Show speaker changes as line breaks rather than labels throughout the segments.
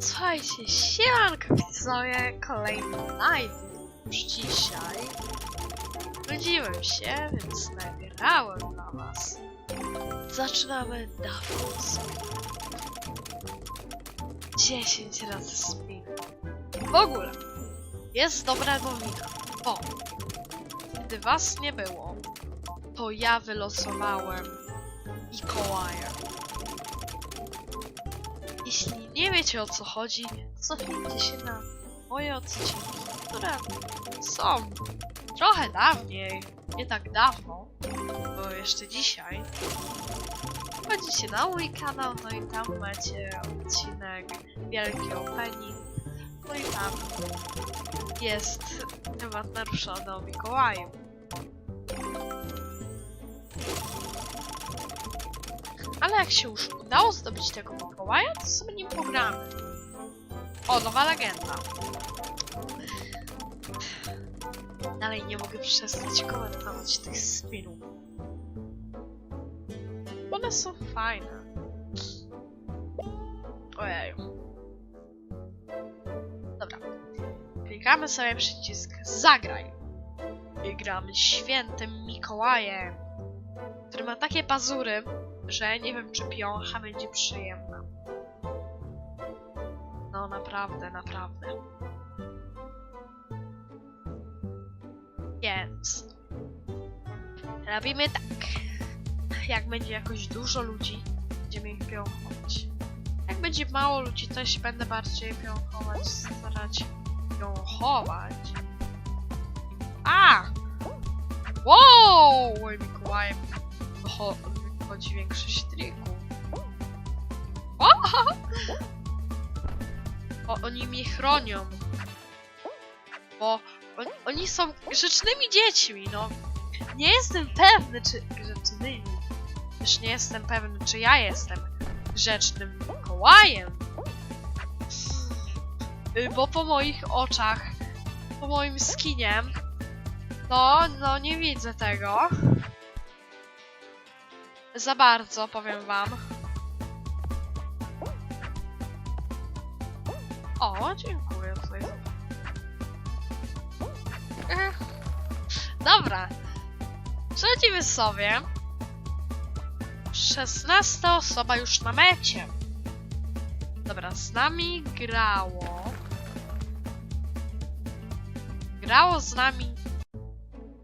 Słuchajcie, siemanko widzowie, kolejny live już dzisiaj. Nudziłem się, więc nagrałem dla was. Zaczynamy Davos. 10 razy spin. W ogóle, jest dobra nowina, bo gdy was nie było, to ja wylosowałem Mikołaja. Jeśli nie wiecie o co chodzi, cofnijcie się na moje odcinki, które są trochę dawniej, nie tak dawno, bo jeszcze dzisiaj. Wchodzicie na mój kanał, no i tam macie odcinek Wielki Opening, no i tam jest temat naruszony o Mikołaju. Ale jak się już udało zdobyć tego Mikołaja, to sobie nim pogramy. O, nowa legenda. Dalej nie mogę przestać komentować tych spinów. One są fajne. Ojej. Dobra. Klikamy sobie przycisk Zagraj. I gramy świętym Mikołajem, który ma takie pazury, że nie wiem, czy piącha będzie przyjemna. No naprawdę, naprawdę. Więc robimy tak. Jak będzie jakoś dużo ludzi, będziemy ich piąchować. Jak będzie mało ludzi, się będę bardziej piąchować, starać piąchować. A! Wow! Mikołajem wychodzi większość trików. O! o! Oni mnie chronią. Bo on, oni są grzecznymi dziećmi, no. Nie jestem pewny, czy grzecznymi. Też nie jestem pewny, czy ja jestem grzecznym Mikołajem. Y, Bo po moich oczach, po moim skiniem, no, no nie widzę tego. Za bardzo, powiem wam. O, dziękuję tutaj. Ech. Dobra. Przechodzimy sobie. 16 osoba już na mecie. Dobra, z nami grało. Grało z nami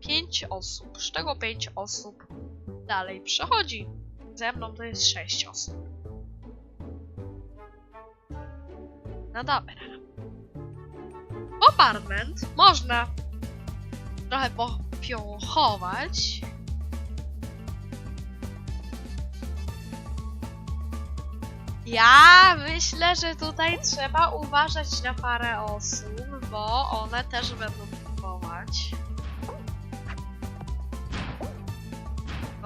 5 osób, z czego 5 osób dalej przechodzi. Ze mną to jest 6 osób. No dobra. Apartment można trochę popiąchować. Ja myślę, że tutaj trzeba uważać na parę osób, bo one też będą kupować.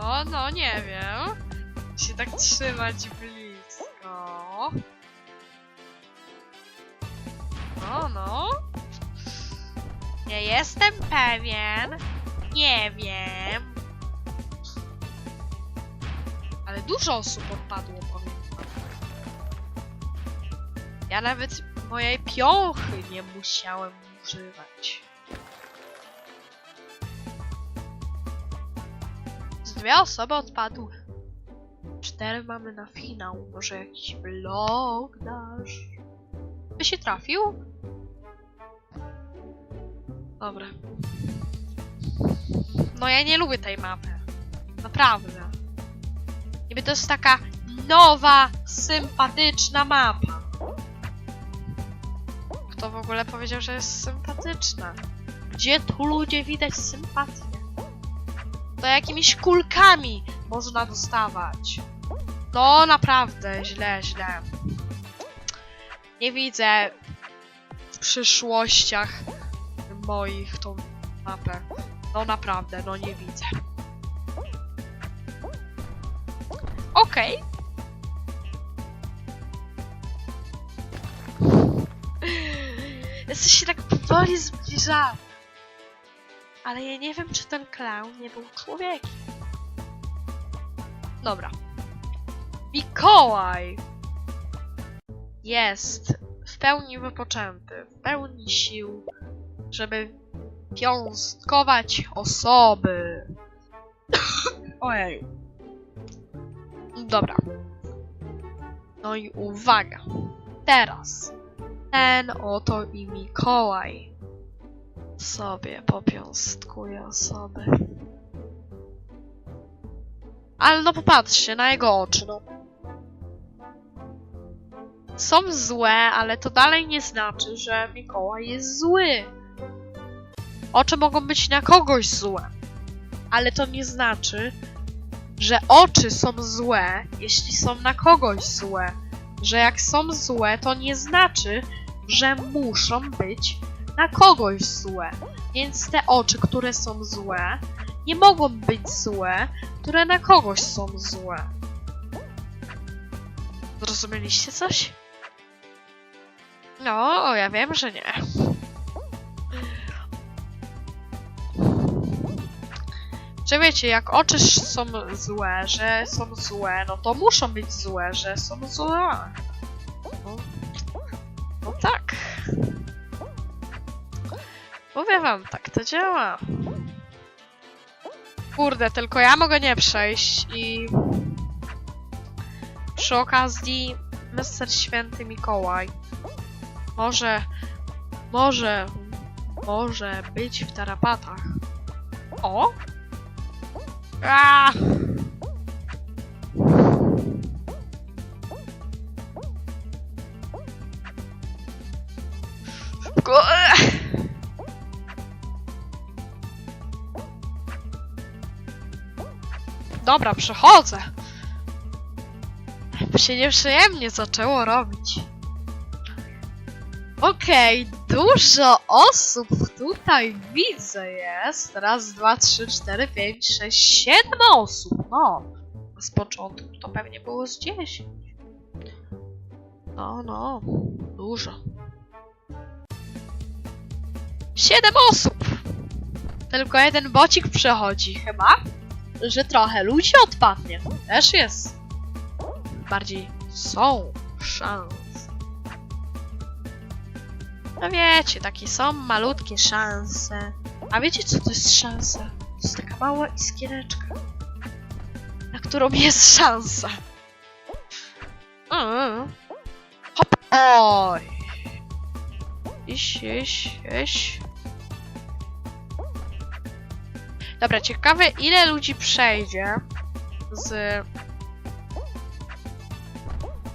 No, no, nie wiem. Się tak trzymać blisko. No, no. Nie jestem pewien. Nie wiem. Ale dużo osób odpadło, powiem. Ja nawet mojej piąchy nie musiałem używać. Dwie osoby odpadły. Cztery mamy na finał. Może jakiś vlog dasz? By się trafił? Dobra. No ja nie lubię tej mapy. Naprawdę. Niby to jest taka nowa, sympatyczna mapa. Kto w ogóle powiedział, że jest sympatyczna? Gdzie tu ludzie widać sympatię? To jakimiś kulkami można dostawać. No naprawdę, źle, źle. Nie widzę w przyszłościach moich tą mapę. No naprawdę, no nie widzę. Okej. Jesteś się tak powoli zbliżamy. Ale ja nie wiem, czy ten clown nie był człowiekiem. Dobra. Mikołaj! jest w pełni wypoczęty, w pełni sił, żeby piąstkować osoby. Ojej. Dobra. No i uwaga. Teraz ten oto i Mikołaj sobie popiąstkuje osoby. Ale no popatrzcie na jego oczy, no. Są złe, ale to dalej nie znaczy, że Mikołaj jest zły. Oczy mogą być na kogoś złe, ale to nie znaczy, że oczy są złe, jeśli są na kogoś złe. Że jak są złe, to nie znaczy, że muszą być na kogoś złe. Więc te oczy, które są złe, nie mogą być złe, które na kogoś są złe. Zrozumieliście coś? No, ja wiem, że nie. Że wiecie, jak oczy są złe, że są złe, no to muszą być złe, że są złe. No, no tak. Mówię wam, tak to działa. Kurde, tylko ja mogę nie przejść i przy okazji Mr. Święty Mikołaj może, może, może być w tarapatach. O! A! Dobra, przechodzę. By się nieprzyjemnie zaczęło robić. Okej, dużo osób tutaj widzę jest. Raz, dwa, trzy, cztery, pięć, sześć, siedem osób. No, z początku to pewnie było z dziesięć. No, no, dużo. Siedem osób! Tylko jeden bocik przechodzi, chyba? Że trochę ludzi odpadnie. Też jest. Bardziej są szanse. No wiecie, takie są malutkie szanse. A wiecie co to jest szansa? To jest taka mała iskiereczka, na którą jest szansa. Mm. Hop! Oj! Iś, iś, iś. Dobra, ciekawe ile ludzi przejdzie z...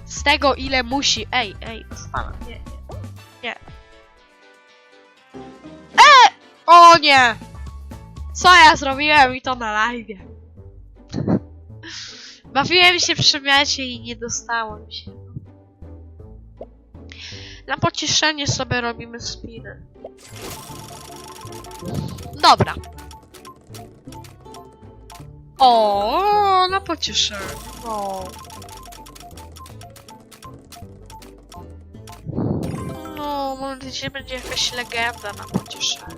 Z tego ile musi... Ej, ej, odpala, nie, nie, nie. O nie! Co ja zrobiłem i to na live? Bawiłem się przy mecie i nie dostałem się. Na pocieszenie sobie robimy spiny. Dobra. O, na pocieszenie. O. No, mam nadzieję, będzie jakaś legenda na pocieszenie.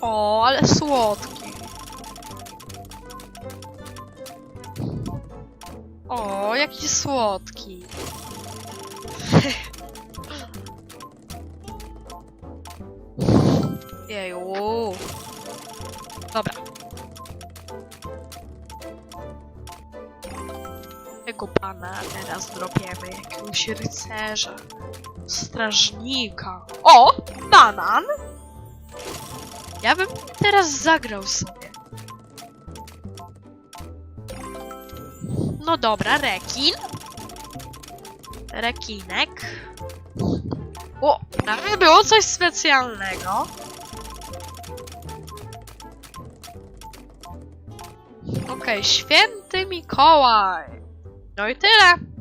O, ale słodki. O, jaki słodki. Jeju. Dobra. Tego pana teraz dropiemy, jakiegoś rycerza, strażnika. O! Banan! Ja bym teraz zagrał sobie. No dobra, rekin. Rekinek. O, prawie było coś specjalnego. Okej, święty Mikołaj. No i tyle.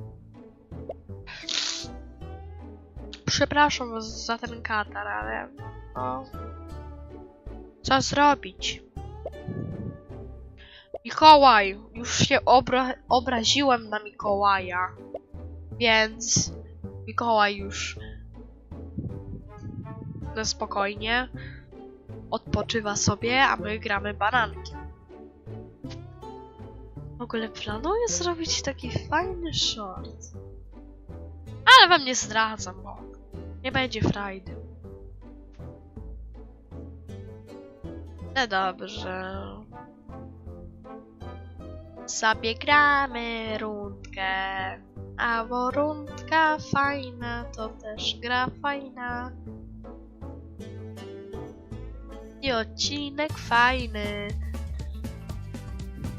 Przepraszam za ten katar, ale no, co zrobić? Mikołaj, już się obra obraziłem na Mikołaja, więc Mikołaj już na spokojnie odpoczywa sobie, a my gramy bananki. W ogóle planuję zrobić taki fajny short. Ale wam nie zdradzam, bo nie będzie frajdy. No dobrze. Sobie gramy rundkę. A bo rundka fajna, to też gra fajna. I odcinek fajny.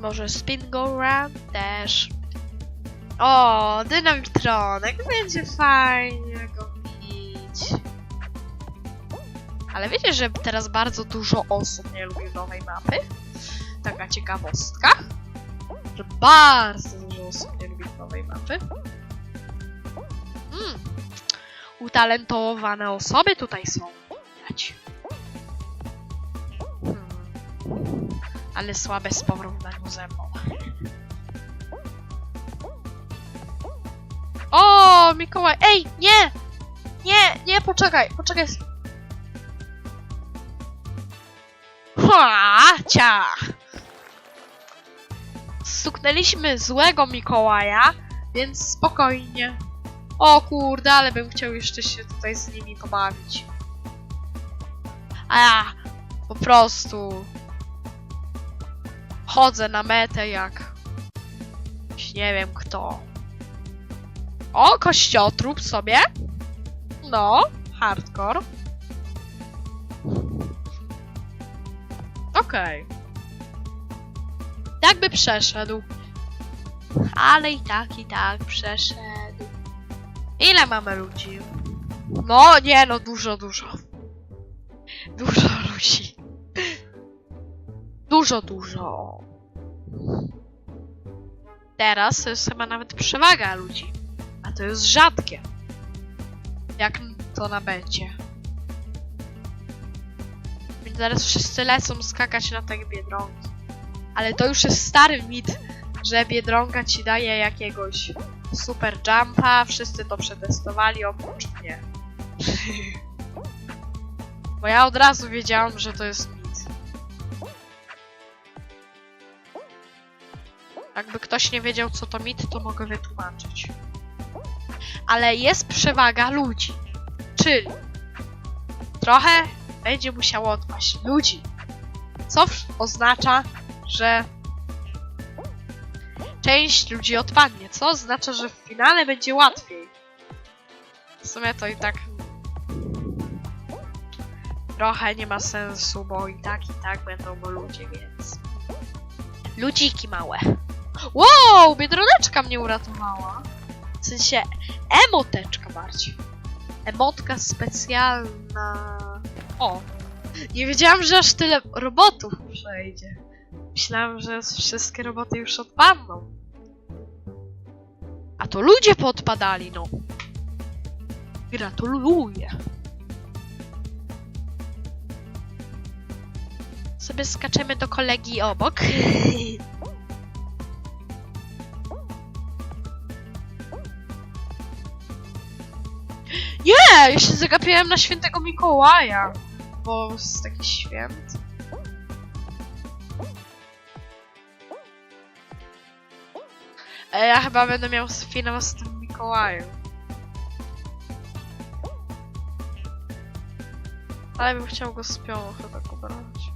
Może spin go round też. O, dynamitronek, będzie fajnie go bić. Ale wiecie, że teraz bardzo dużo osób nie lubi nowej mapy? Taka ciekawostka. Że bardzo dużo osób nie lubi nowej mapy. Mm. Utalentowane osoby tutaj są. Widać. Ale słabe z porównaniu ze mną. O, Mikołaj! Ej, nie! Nie, nie, poczekaj, poczekaj. Ha, cia! Stuknęliśmy złego Mikołaja, więc spokojnie. O kurde, ale bym chciał jeszcze się tutaj z nimi pobawić. A po prostu chodzę na metę jak nie wiem kto. O, kościotrup sobie. No, hardcore. Okej. Tak by przeszedł. Ale i tak, i tak przeszedł. Ile mamy ludzi? No, nie no, dużo, dużo. Dużo ludzi. Dużo, dużo. Teraz to jest chyba nawet przewaga ludzi. A to jest rzadkie. Jak to na będzie. Więc zaraz wszyscy lecą skakać na te biedronki. Ale to już jest stary mit, że biedronka ci daje jakiegoś super jumpa. Wszyscy to przetestowali oprócz mnie. Bo ja od razu wiedziałam, że to jest mit. Jakby ktoś nie wiedział, co to mit, to mogę wytłumaczyć. Ale jest przewaga ludzi. Czyli trochę będzie musiało odpaść ludzi. Co oznacza, że część ludzi odpadnie, co oznacza, że w finale będzie łatwiej. W sumie to i tak trochę nie ma sensu, bo i tak i tak będą ludzie, więc ludziki małe. Wow, biedroneczka mnie uratowała. W sensie emoteczka bardziej. Emotka specjalna. O, nie wiedziałam, że aż tyle robotów przejdzie. Myślałam, że wszystkie roboty już odpadną. A to ludzie podpadali, no. Gratuluję. Sobie skaczemy do kolegi obok. Nie, ja się zagapiłem na świętego Mikołaja. Bo jest taki święty. E, Ja chyba będę miał finał z tym Mikołajem. Ale bym chciał go z pioną chyba pobrać.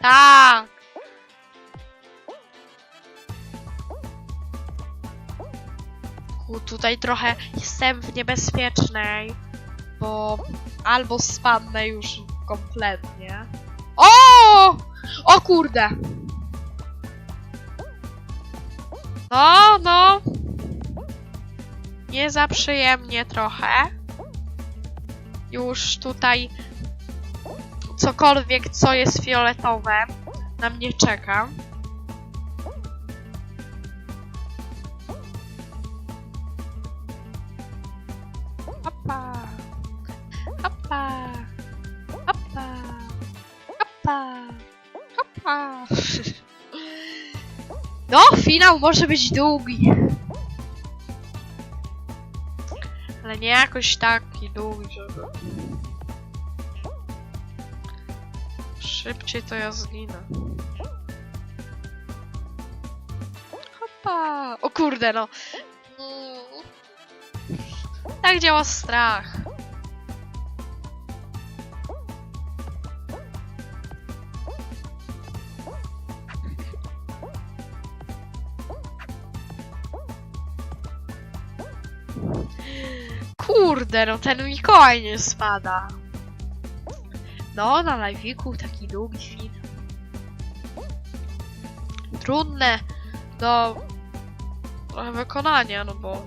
Tak! Tutaj trochę jestem w niebezpiecznej, bo albo spadnę już kompletnie. O! O kurde! No, no. Nie za przyjemnie trochę. Już tutaj cokolwiek, co jest fioletowe, na mnie czeka. Finał może być długi. Ale nie jakoś taki długi, żeby... Szybciej to ja zginę. Hopa! O kurde, no! no. Tak działa strach. Kurde, no ten Mikołaj nie spada. No, na live'iku taki długi film. Trudne do trochę wykonania, no bo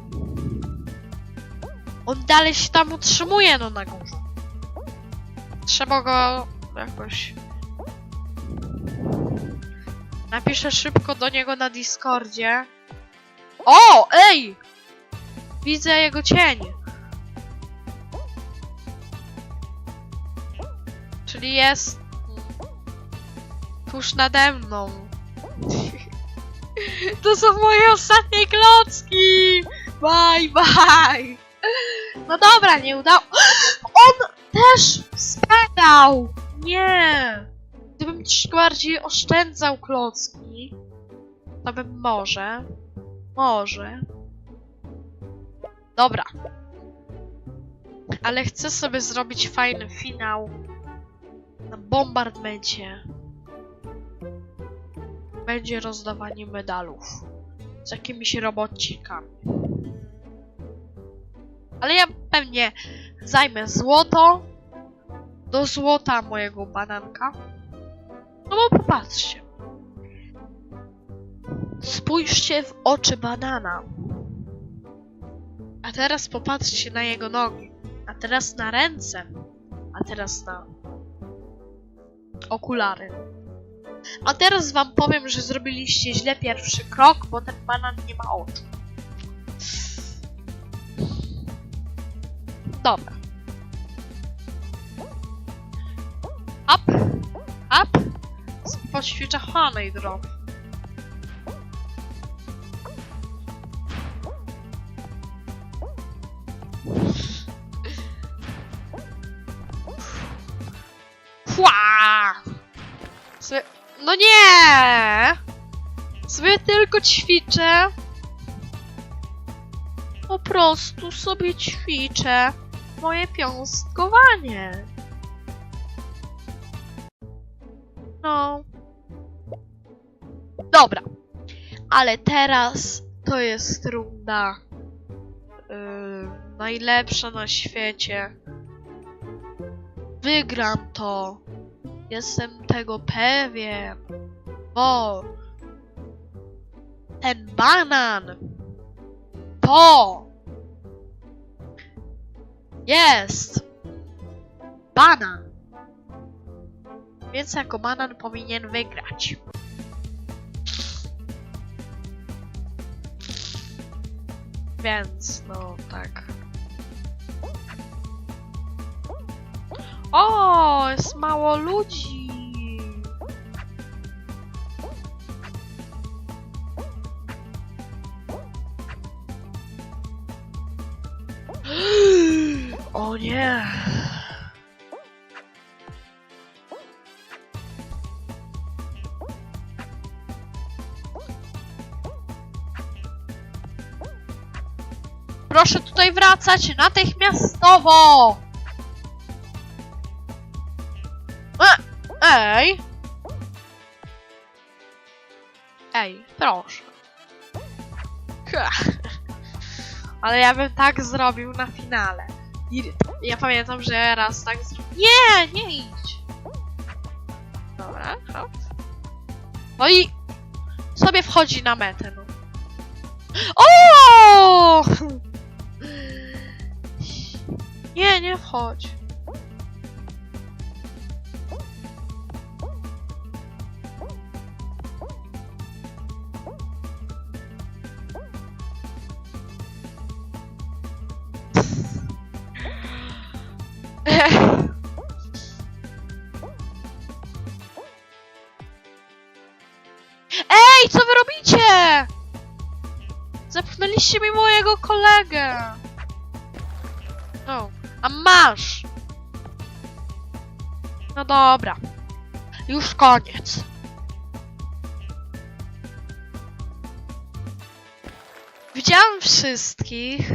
on dalej się tam utrzymuje, no na górze. Trzeba go jakoś... Napiszę szybko do niego na Discordzie. O, ej! Widzę jego cień. Czyli jest tuż nade mną. To są moje ostatnie klocki! Bye, bye! No dobra, nie udało. On też spadał! Nie! Gdybym troszkę bardziej oszczędzał klocki, to bym może. Może. Dobra. Ale chcę sobie zrobić fajny finał na bombardmencie. Będzie rozdawanie medalów z jakimiś robocikami. Ale ja pewnie zajmę złoto do złota mojego bananka. No bo popatrzcie. Spójrzcie w oczy banana. A teraz popatrzcie na jego nogi. A teraz na ręce. A teraz na okulary. A teraz wam powiem, że zrobiliście źle pierwszy krok, bo ten banan nie ma oczu. Dobra. Up, up. Poćwiczę Honey Drop. Sobie... No nie! Sobie tylko ćwiczę. Po prostu sobie ćwiczę moje piąstkowanie. No. Dobra. Ale teraz to jest runda yy, najlepsza na świecie. Wygram to. Jestem tego pewien. Bo ten banan to jest banan. Więc jako banan powinien wygrać. Więc, no tak. O, jest mało ludzi. O nie. Proszę tutaj wracać natychmiastowo! Ej! Ej, proszę. Ale ja bym tak zrobił na finale. I ja pamiętam, że raz tak zrobiłem. Nie, nie idź! Dobra, hop. No i sobie wchodzi na metę, no. O! Nie, nie wchodź. Zepchnęliście mi mojego kolegę. No, a masz. No dobra. Już koniec. Widziałam wszystkich.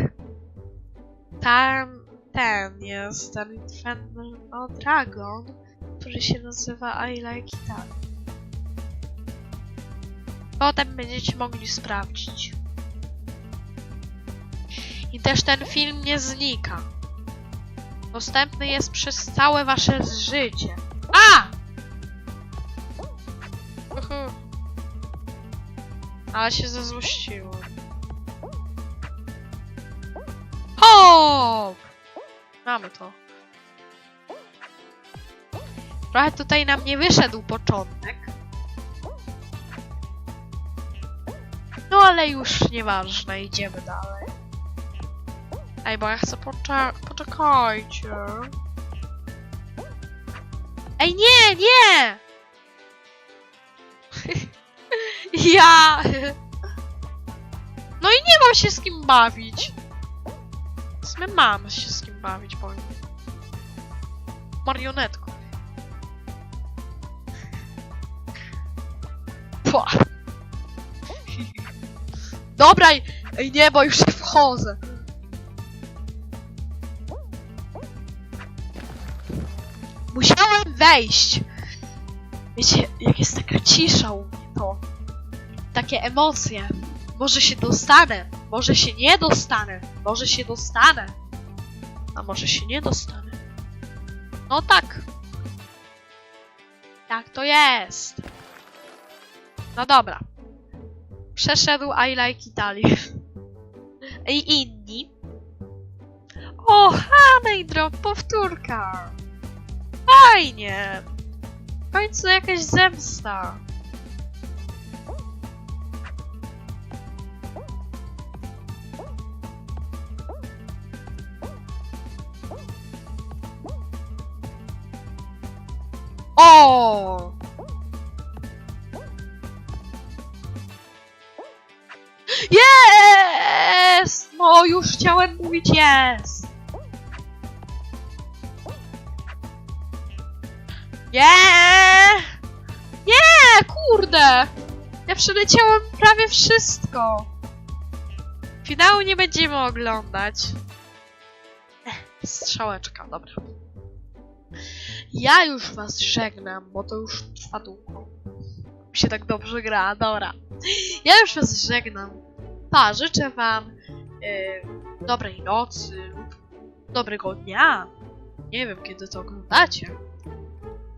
Tam ten jest, ten, ten no, dragon, który się nazywa I Like It Potem będziecie mogli sprawdzić. I też ten film nie znika. Dostępny jest przez całe wasze życie. A! Uhu. Ale się zezłościło. Hop! Mamy to. Trochę tutaj nam nie wyszedł początek. No ale już nieważne, idziemy dalej. Ej, bo ja chcę pocze poczekajcie. Ej, nie, nie! ja! No i nie mam się z kim bawić. W sumie mam się z kim bawić, powiem. Marionetką. Pła. Dobra, ej, nie, bo już się wchodzę. Musiałem wejść. Wiecie, jak jest taka cisza u mnie, to takie emocje. Może się dostanę, może się nie dostanę, może się dostanę, a może się nie dostanę. No tak. Tak to jest. No dobra. Przeszedł I Like Italy. I inni. O, Honey Drop, powtórka. Fajnie. W końcu jakaś zemsta. O! Jest! No już chciałem mówić jest. Nie! Nie, kurde! Ja przeleciałem prawie wszystko. Finału nie będziemy oglądać. Ech, Strzałeczka, dobra. Ja już was żegnam, bo to już trwa długo. Mi się tak dobrze gra, dobra. Ja już was żegnam. Pa, życzę wam yy, dobrej nocy lub dobrego dnia. Nie wiem, kiedy to oglądacie.